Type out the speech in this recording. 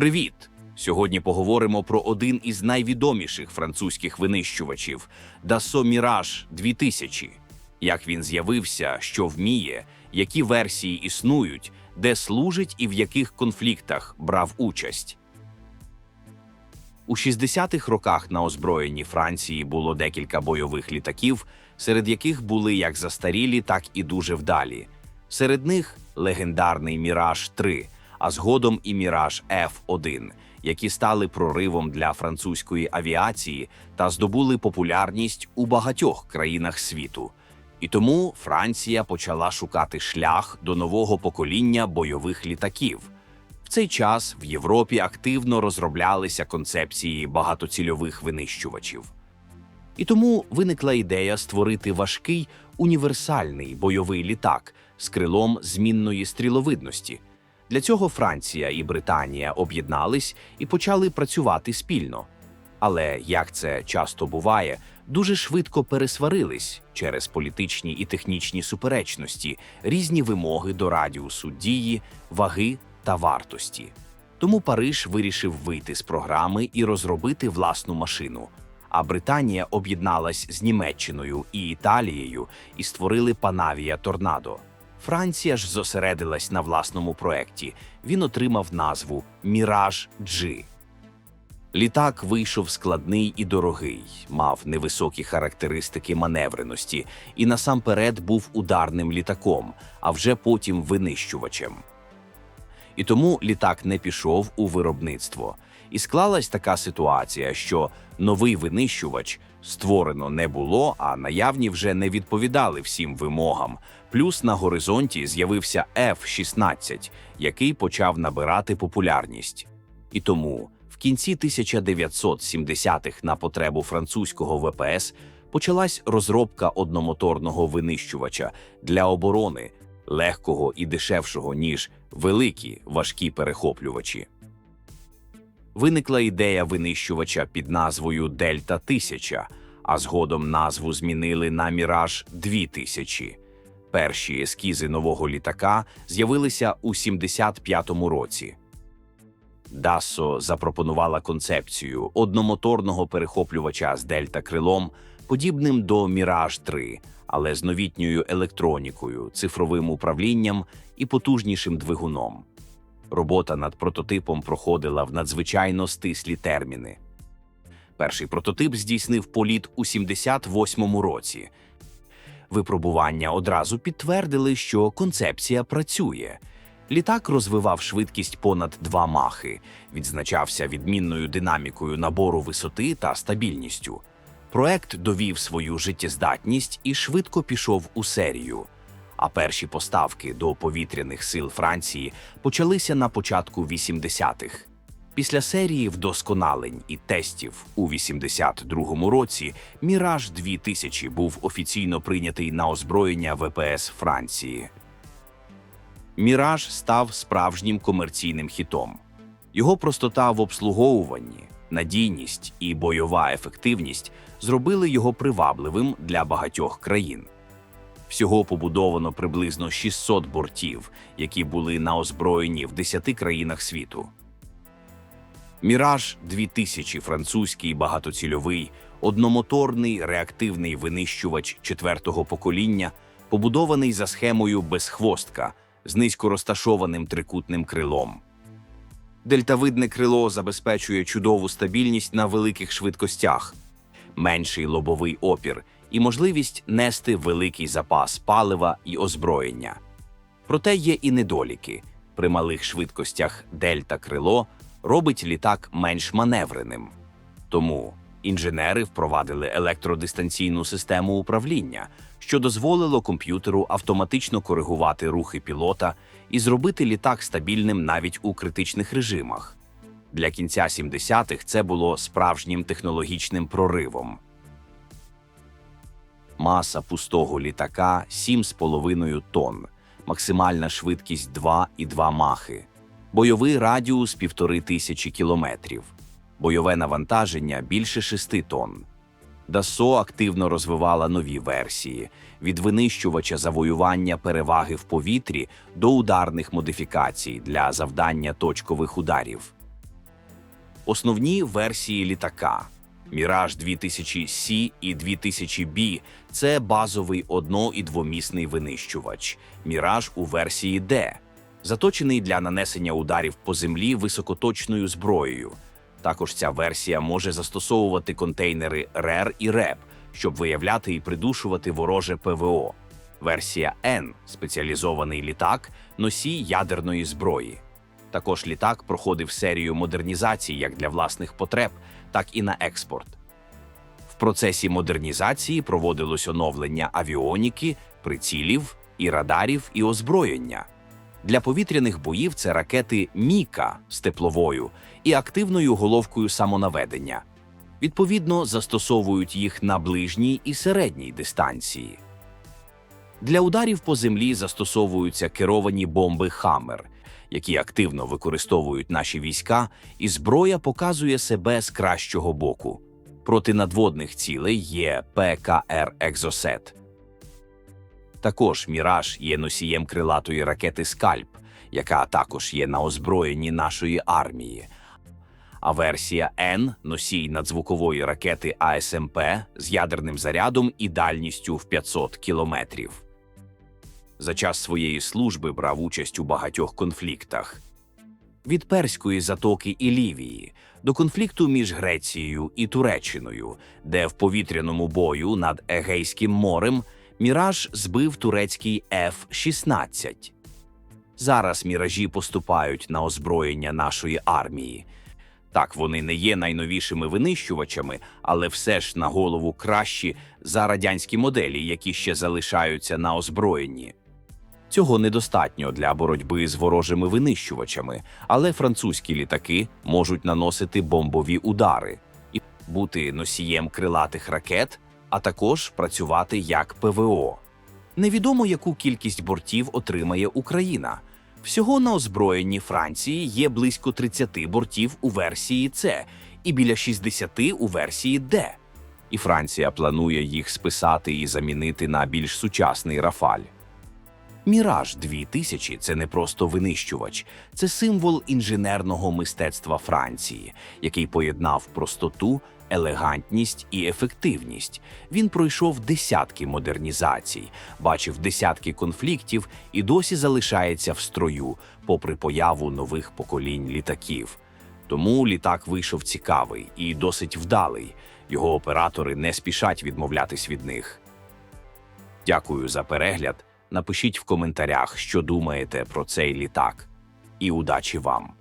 Привіт! Сьогодні поговоримо про один із найвідоміших французьких винищувачів Dassault Mirage 2000. Як він з'явився, що вміє, які версії існують, де служить і в яких конфліктах брав участь. У 60-х роках на озброєнні Франції було декілька бойових літаків, серед яких були як застарілі, так і дуже вдалі. Серед них легендарний Міраж 3, а згодом і Міраж F1, які стали проривом для французької авіації та здобули популярність у багатьох країнах світу. І тому Франція почала шукати шлях до нового покоління бойових літаків. В цей час в Європі активно розроблялися концепції багатоцільових винищувачів. І тому виникла ідея створити важкий універсальний бойовий літак з крилом змінної стріловидності. Для цього Франція і Британія об'єднались і почали працювати спільно. Але, як це часто буває, дуже швидко пересварились через політичні і технічні суперечності, різні вимоги до радіусу дії, ваги та вартості. Тому Париж вирішив вийти з програми і розробити власну машину. А Британія об'єдналась з Німеччиною і Італією і створили Панавія Торнадо. Франція ж зосередилась на власному проекті. Він отримав назву Міраж G. Літак вийшов складний і дорогий, мав невисокі характеристики маневреності і насамперед був ударним літаком, а вже потім винищувачем. І тому літак не пішов у виробництво. І склалась така ситуація, що новий винищувач створено не було, а наявні вже не відповідали всім вимогам. Плюс на горизонті з'явився F-16, який почав набирати популярність. І тому в кінці 1970-х на потребу французького ВПС почалась розробка одномоторного винищувача для оборони, легкого і дешевшого, ніж великі важкі перехоплювачі. Виникла ідея винищувача під назвою Дельта 1000, а згодом назву змінили на Міраж 2000. Перші ескізи нового літака з'явилися у 75-му році. Dasso запропонувала концепцію одномоторного перехоплювача з дельта-крилом, подібним до Міраж 3, але з новітньою електронікою, цифровим управлінням і потужнішим двигуном. Робота над прототипом проходила в надзвичайно стислі терміни. Перший прототип здійснив політ у 78-му році. Випробування одразу підтвердили, що концепція працює. Літак розвивав швидкість понад 2 махи, відзначався відмінною динамікою набору висоти та стабільністю. Проект довів свою життєздатність і швидко пішов у серію. А перші поставки до повітряних сил Франції почалися на початку 80-х. Після серії вдосконалень і тестів у 82-му році Міраж 2000 був офіційно прийнятий на озброєння ВПС Франції. Міраж став справжнім комерційним хітом. Його простота в обслуговуванні, надійність і бойова ефективність зробили його привабливим для багатьох країн. Всього побудовано приблизно 600 бортів, які були на озброєнні в 10 країнах світу. Міраж 2000 французький багатоцільовий, одномоторний реактивний винищувач четвертого покоління, побудований за схемою безхвостка з низько розташованим трикутним крилом. Дельтавидне крило забезпечує чудову стабільність на великих швидкостях, менший лобовий опір і можливість нести великий запас палива і озброєння. Проте є і недоліки. При малих швидкостях дельта крило робить літак менш маневреним. Тому інженери впровадили електродистанційну систему управління, що дозволило комп'ютеру автоматично коригувати рухи пілота і зробити літак стабільним навіть у критичних режимах. Для кінця 70-х це було справжнім технологічним проривом. Маса пустого літака 7,5 тонн, максимальна швидкість 2,2 махи, бойовий радіус 1500 кілометрів, бойове навантаження більше 6 тонн. Dassault активно розвивала нові версії від винищувача завоювання переваги в повітрі до ударних модифікацій для завдання точкових ударів. Основні версії літака Міраж 2000 C і 2000 B – це базовий одно- і двомісний винищувач. Міраж у версії D – заточений для нанесення ударів по землі високоточною зброєю. Також ця версія може застосовувати контейнери RER і REP, щоб виявляти і придушувати вороже ПВО. Версія N – спеціалізований літак, носій ядерної зброї. Також літак проходив серію модернізацій як для власних потреб, так і на експорт. В процесі модернізації проводилось оновлення авіоніки, прицілів, і радарів, і озброєння. Для повітряних боїв це ракети Міка з тепловою і активною головкою самонаведення. Відповідно, застосовують їх на ближній і середній дистанції. Для ударів по землі застосовуються керовані бомби Хаммер, які активно використовують наші війська, і зброя показує себе з кращого боку. Проти надводних цілей є ПКР Екзосет. Також Міраж є носієм крилатої ракети Скальп, яка також є на озброєнні нашої армії. А версія N – носій надзвукової ракети АСМП з ядерним зарядом і дальністю в 500 кілометрів. За час своєї служби брав участь у багатьох конфліктах. Від Перської затоки і Лівії до конфлікту між Грецією і Туреччиною, де в повітряному бою над Егейським морем Міраж збив турецький F-16. Зараз міражі поступають на озброєння нашої армії. Так, вони не є найновішими винищувачами, але все ж на голову кращі за радянські моделі, які ще залишаються на озброєнні. Цього недостатньо для боротьби з ворожими винищувачами, але французькі літаки можуть наносити бомбові удари і бути носієм крилатих ракет, а також працювати як ПВО. Невідомо, яку кількість бортів отримає Україна. Всього на озброєнні Франції є близько 30 бортів у версії С і біля 60 у версії Д. І Франція планує їх списати і замінити на більш сучасний Рафаль. Міраж 2000 – це не просто винищувач, це символ інженерного мистецтва Франції, який поєднав простоту, елегантність і ефективність. Він пройшов десятки модернізацій, бачив десятки конфліктів і досі залишається в строю, попри появу нових поколінь літаків. Тому літак вийшов цікавий і досить вдалий. Його оператори не спішать відмовлятись від них. Дякую за перегляд. Напишіть в коментарях, що думаєте про цей літак. І удачі вам!